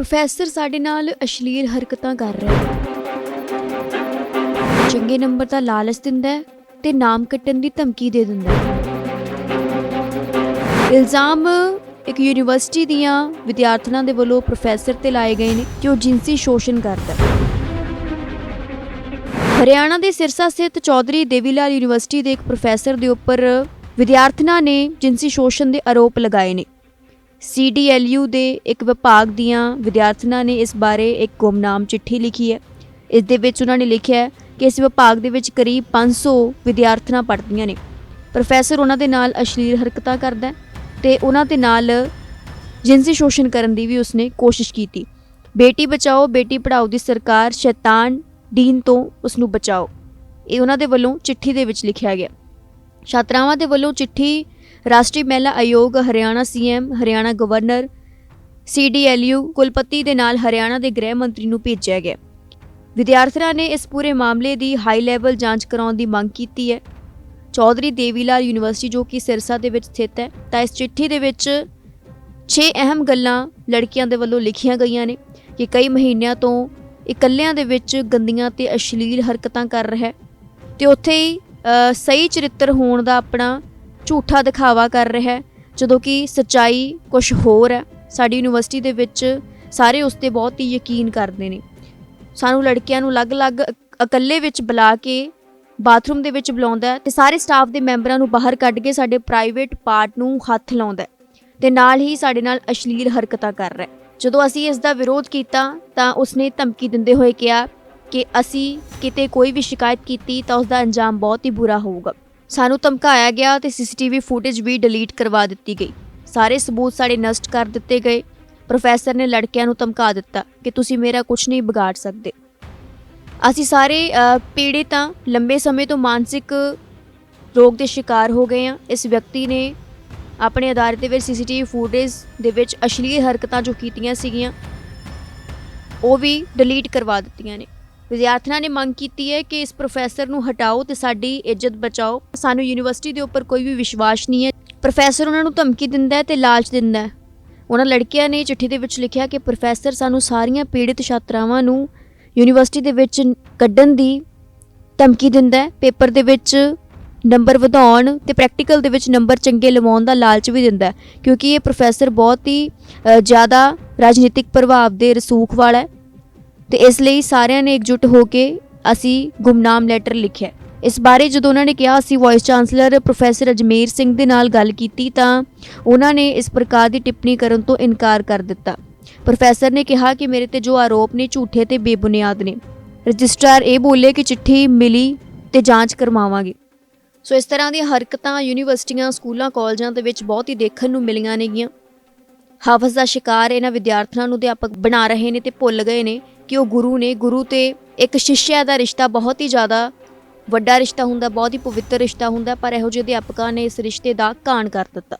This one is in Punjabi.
ਪ੍ਰੋਫੈਸਰ ਸਾਡੇ ਨਾਲ ਅਸ਼ਲੀਲ ਹਰਕਤਾਂ ਕਰ ਰਿਹਾ ਹੈ। ਚੰਗੇ ਨੰਬਰ ਦਾ ਲਾਲਚ ਦਿੰਦਾ ਹੈ ਤੇ ਨਾਮ ਕੱਟਣ ਦੀ ਧਮਕੀ ਦੇ ਦਿੰਦਾ ਹੈ। ਇਲਜ਼ਾਮ ਇੱਕ ਯੂਨੀਵਰਸਿਟੀ ਦੀਆਂ ਵਿਦਿਆਰਥਣਾਂ ਦੇ ਵੱਲੋਂ ਪ੍ਰੋਫੈਸਰ ਤੇ ਲਾਏ ਗਏ ਨੇ ਜੋ ਉਹ ਜਿਨਸੀ ਸ਼ੋਸ਼ਣ ਕਰਦਾ ਹੈ। ਹਰਿਆਣਾ ਦੇ ਸਿਰਸਾ ਸਥਿਤ ਚੌਧਰੀ ਦੇਵੀਲਾਲ ਯੂਨੀਵਰਸਿਟੀ ਦੇ ਇੱਕ ਪ੍ਰੋਫੈਸਰ ਦੇ ਉੱਪਰ ਵਿਦਿਆਰਥਣਾਂ ਨੇ ਜਿਨਸੀ ਸ਼ੋਸ਼ਣ ਦੇ ਆਰੋਪ ਲਗਾਏ ਨੇ। ਸੀਡੀਐਲਯੂ ਦੇ ਇੱਕ ਵਿਭਾਗ ਦੀਆਂ ਵਿਦਿਆਰਥਣਾਂ ਨੇ ਇਸ ਬਾਰੇ ਇੱਕ ਗੁੰਮਨਾਮ ਚਿੱਠੀ ਲਿਖੀ ਹੈ। ਇਸ ਦੇ ਵਿੱਚ ਉਹਨਾਂ ਨੇ ਲਿਖਿਆ ਹੈ ਕਿ ਇਸ ਵਿਭਾਗ ਦੇ ਵਿੱਚ ਕਰੀਬ 500 ਵਿਦਿਆਰਥਣਾਂ ਪੜ੍ਹਦੀਆਂ ਨੇ। ਪ੍ਰੋਫੈਸਰ ਉਹਨਾਂ ਦੇ ਨਾਲ ਅਸ਼ਲੀਲ ਹਰਕਤਾਂ ਕਰਦਾ ਹੈ ਤੇ ਉਹਨਾਂ ਦੇ ਨਾਲ ਜਿਨਸੀ ਸ਼ੋਸ਼ਣ ਕਰਨ ਦੀ ਵੀ ਉਸਨੇ ਕੋਸ਼ਿਸ਼ ਕੀਤੀ। ਬੇਟੀ ਬਚਾਓ, ਬੇਟੀ ਪੜਾਓ ਦੀ ਸਰਕਾਰ ਸ਼ੈਤਾਨ ਡੀਨ ਤੋਂ ਉਸ ਨੂੰ ਬਚਾਓ। ਇਹ ਉਹਨਾਂ ਦੇ ਵੱਲੋਂ ਚਿੱਠੀ ਦੇ ਵਿੱਚ ਲਿਖਿਆ ਗਿਆ। ਛਾਤਰਾਵਾਂ ਦੇ ਵੱਲੋਂ ਚਿੱਠੀ ਰਾਸ਼ਟਰੀ ਮਹਿਲਾ ਆਯੋਗ Haryana CM, Haryana governor, CDLU ਕੁਲਪਤੀ ਦੇ ਨਾਲ ਹਰਿਆਣਾ ਦੇ ਗ੍ਰਹਿ ਮੰਤਰੀ ਨੂੰ ਭੇਜਿਆ ਗਿਆ। ਵਿਦਿਆਰਥੀਆਂ ਨੇ ਇਸ ਪੂਰੇ ਮਾਮਲੇ ਦੀ ਹਾਈ ਲੈਵਲ ਜਾਂਚ ਕਰਾਉਣ ਦੀ ਮੰਗ ਕੀਤੀ ਹੈ। ਚੌਧਰੀ ਦੇਵੀਲਾਲ ਯੂਨੀਵਰਸਿਟੀ, ਜੋ ਕਿ ਸਿਰਸਾ ਦੇ ਵਿੱਚ ਸਥਿਤ ਹੈ, ਤਾਂ ਇਸ ਚਿੱਠੀ ਦੇ ਵਿੱਚ 6 ਅਹਿਮ ਗੱਲਾਂ ਲੜਕੀਆਂ ਦੇ ਵੱਲੋਂ ਲਿਖੀਆਂ ਗਈਆਂ ਨੇ ਕਿ ਕਈ ਮਹੀਨਿਆਂ ਤੋਂ ਇਕੱਲਿਆਂ ਦੇ ਵਿੱਚ ਗੰਦੀਆਂ ਤੇ ਅਸ਼ਲੀਲ ਹਰਕਤਾਂ ਕਰ ਰਿਹਾ ਹੈ ਤੇ ਉੱਥੇ ਹੀ ਸਹੀ ਚਰਿੱਤਰ ਹੋਣ ਦਾ ਆਪਣਾ ਝੂਠਾ ਦਿਖਾਵਾ ਕਰ ਰਿਹਾ ਹੈ, ਜਦੋਂ ਕਿ ਸੱਚਾਈ ਕੁਝ ਹੋਰ ਹੈ। ਸਾਡੀ ਯੂਨੀਵਰਸਿਟੀ ਦੇ ਵਿੱਚ ਸਾਰੇ ਉਸ ਤੇ ਬਹੁਤ ਹੀ ਯਕੀਨ ਕਰਦੇ ਨੇ। ਸਾਨੂੰ ਲੜਕੀਆਂ ਨੂੰ ਅਲੱਗ-ਅਲੱਗ ਇਕੱਲੇ ਵਿੱਚ ਬੁਲਾ ਕੇ ਬਾਥਰੂਮ ਦੇ ਵਿੱਚ ਬੁਲਾਉਂਦਾ ਹੈ ਤੇ ਸਾਰੇ ਸਟਾਫ ਦੇ ਮੈਂਬਰਾਂ ਨੂੰ ਬਾਹਰ ਕੱਢ ਕੇ ਸਾਡੇ ਪ੍ਰਾਈਵੇਟ ਪਾਰਟ ਨੂੰ ਹੱਥ ਲਾਉਂਦਾ ਹੈ ਤੇ ਨਾਲ ਹੀ ਸਾਡੇ ਨਾਲ ਅਸ਼ਲੀਲ ਹਰਕਤਾਂ ਕਰ ਰਿਹਾ ਜਦੋਂ ਅਸੀਂ ਇਸ ਦਾ ਵਿਰੋਧ ਕੀਤਾ ਤਾਂ ਉਸਨੇ ਧਮਕੀ ਦਿੰਦੇ ਹੋਏ ਕਿਹਾ ਕਿ ਅਸੀਂ ਕਿਤੇ ਕੋਈ ਵੀ ਸ਼ਿਕਾਇਤ ਕੀਤੀ ਤਾਂ ਉਸ ਦਾ ਅੰਜਾਮ ਬਹੁਤ ਹੀ ਬੁਰਾ ਹੋਊਗਾ। ਸਾਨੂੰ ਧਮਕਾਇਆ ਗਿਆ ਤੇ ਸੀਸੀਟੀਵੀ ਫੁਟੇਜ ਵੀ ਡਿਲੀਟ ਕਰਵਾ ਦਿੱਤੀ ਗਈ। ਸਾਰੇ ਸਬੂਤ ਸਾਡੇ ਨਸ਼ਟ ਕਰ ਦਿੱਤੇ ਗਏ। ਪ੍ਰੋਫੈਸਰ ਨੇ ਲੜਕਿਆਂ ਨੂੰ ਧਮਕਾ ਦਿੱਤਾ ਕਿ ਤੁਸੀਂ ਮੇਰਾ ਕੁਝ ਨਹੀਂ ਵਿਗਾੜ ਸਕਦੇ। ਅਸੀਂ ਸਾਰੇ ਅ, ਪੀੜਿਤ ਹਾਂ। ਲੰਬੇ ਸਮੇਂ ਤੋਂ ਮਾਨਸਿਕ ਰੋਗ ਦੇ ਸ਼ਿਕਾਰ ਹੋ ਗਏ ਹਾਂ। ਇਸ ਵਿਅਕਤੀ ਨੇ ਆਪਣੇ ਅਦਾਰੇ ਦੇ ਵਿੱਚ ਸੀਸੀਟੀਵੀ ਫੁਟੇਜ ਦੇ ਵਿੱਚ ਅਸ਼ਲੀਲ ਹਰਕਤਾਂ ਜੋ ਕੀਤੀਆਂ ਸੀਗੀਆਂ ਉਹ ਵੀ ਡਿਲੀਟ ਕਰਵਾ ਦਿੱਤੀਆਂ ਨੇ। ਵਿਦਿਆਰਥੀਆਂ ਨੇ ਮੰਗ ਕੀਤੀ ਹੈ ਕਿ ਇਸ ਪ੍ਰੋਫੈਸਰ ਨੂੰ ਹਟਾਓ ਤੇ ਸਾਡੀ ਇੱਜ਼ਤ ਬਚਾਓ। ਸਾਨੂੰ ਯੂਨੀਵਰਸਿਟੀ ਦੇ ਉੱਪਰ ਕੋਈ ਵੀ ਵਿਸ਼ਵਾਸ ਨਹੀਂ ਹੈ। ਪ੍ਰੋਫੈਸਰ ਉਹਨਾਂ ਨੂੰ ਧਮਕੀ ਦਿੰਦਾ ਹੈ ਤੇ ਲਾਲਚ ਦਿੰਦਾ ਹੈ। ਉਹਨਾਂ ਲੜਕੀਆਂ ਨੇ ਚਿੱਠੀ ਦੇ ਵਿੱਚ ਲਿਖਿਆ ਕਿ ਪ੍ਰੋਫੈਸਰ ਸਾਨੂੰ ਸਾਰੀਆਂ ਪੀੜਿਤ ਛਾਤਰਾਵਾਂ ਨੂੰ ਯੂਨੀਵਰਸਿਟੀ ਦੇ ਵਿੱਚ ਕੱਢਣ ਦੀ ਧਮਕੀ ਦਿੰਦਾ ਹੈ। ਪੇਪਰ ਦੇ ਵਿੱਚ ਨੰਬਰ ਵਧਾਉਣ ਤੇ ਪ੍ਰੈਕਟੀਕਲ ਦੇ ਵਿੱਚ ਨੰਬਰ ਚੰਗੇ ਲਵਾਉਣ ਦਾ ਲਾਲਚ ਵੀ ਦਿੰਦਾ ਕਿਉਂਕਿ ਇਹ ਪ੍ਰੋਫੈਸਰ ਬਹੁਤ ਹੀ ਜ਼ਿਆਦਾ ਰਾਜਨੀਤਿਕ ਪ੍ਰਭਾਵ ਦੇ ਰਸੂਖ ਵਾਲਾ ਹੈ। ਤੇ ਇਸ ਲਈ ਸਾਰਿਆਂ ਨੇ ਇਕਜੁੱਟ ਹੋ ਕੇ ਅਸੀਂ ਗੁੰਮਨਾਮ ਲੈਟਰ ਲਿਖਿਆ ਇਸ ਬਾਰੇ ਜਦੋਂ ਉਹਨਾਂ ਨੇ ਕਿਹਾ, ਅਸੀਂ vice chancellor professor Ajmer Singh ਦੇ ਨਾਲ ਗੱਲ ਕੀਤੀ ਤਾਂ ਉਹਨਾਂ ਨੇ ਇਸ ਪ੍ਰਕਾਰ ਦੀ ਟਿੱਪਣੀ ਕਰਨ ਤੋਂ ਇਨਕਾਰ ਕਰ ਦਿੱਤਾ। ਪ੍ਰੋਫੈਸਰ ਨੇ ਕਿਹਾ ਕਿ ਮੇਰੇ ਤੇ ਜੋ ਆਰੋਪ ਨੇ ਝੂਠੇ ਤੇ ਬੇਬੁਨਿਆਦ ਨੇ। ਰਜਿਸਟਰਾਰ ਇਹ ਬੋਲੇ ਕਿ ਚਿੱਠੀ ਮਿਲੀ ਤੇ ਜਾਂਚ ਕਰਵਾਵਾਂਗੇ। ਸੋ ਇਸ ਤਰ੍ਹਾਂ ਦੀਆਂ ਹਰਕਤਾਂ ਯੂਨੀਵਰਸਿਟੀਆਂ, ਸਕੂਲਾਂ, ਕਾਲਜਾਂ ਦੇ ਵਿੱਚ ਬਹੁਤ ਹੀ ਦੇਖਣ ਨੂੰ ਮਿਲੀਆਂ ਨੇਗੀਆਂ। ਹਾਫਜ਼ ਦਾ ਸ਼ਿਕਾਰ ਇਹਨਾਂ ਵਿਦਿਆਰਥੀਆਂ ਨੂੰ ਅਧਿਆਪਕ ਬਣਾ ਰਹੇ ਨੇ ਤੇ ਭੁੱਲ ਗਏ ਨੇ। ਕਿ ਉਹ ਗੁਰੂ ਨੇ, ਗੁਰੂ ਤੇ ਇੱਕ ਸ਼ਿਸ਼ਿਆ ਦਾ ਰਿਸ਼ਤਾ ਬਹੁਤ ਹੀ ਜ਼ਿਆਦਾ ਵੱਡਾ ਰਿਸ਼ਤਾ ਹੁੰਦਾ, ਬਹੁਤ ਹੀ ਪਵਿੱਤਰ ਰਿਸ਼ਤਾ ਹੁੰਦਾ, ਪਰ ਇਹੋ ਜਿਹੇ ਅਧਿਆਪਕਾਂ ਨੇ ਇਸ ਰਿਸ਼ਤੇ ਦਾ ਕਾਣ ਕਰ ਦਿੱਤਾ।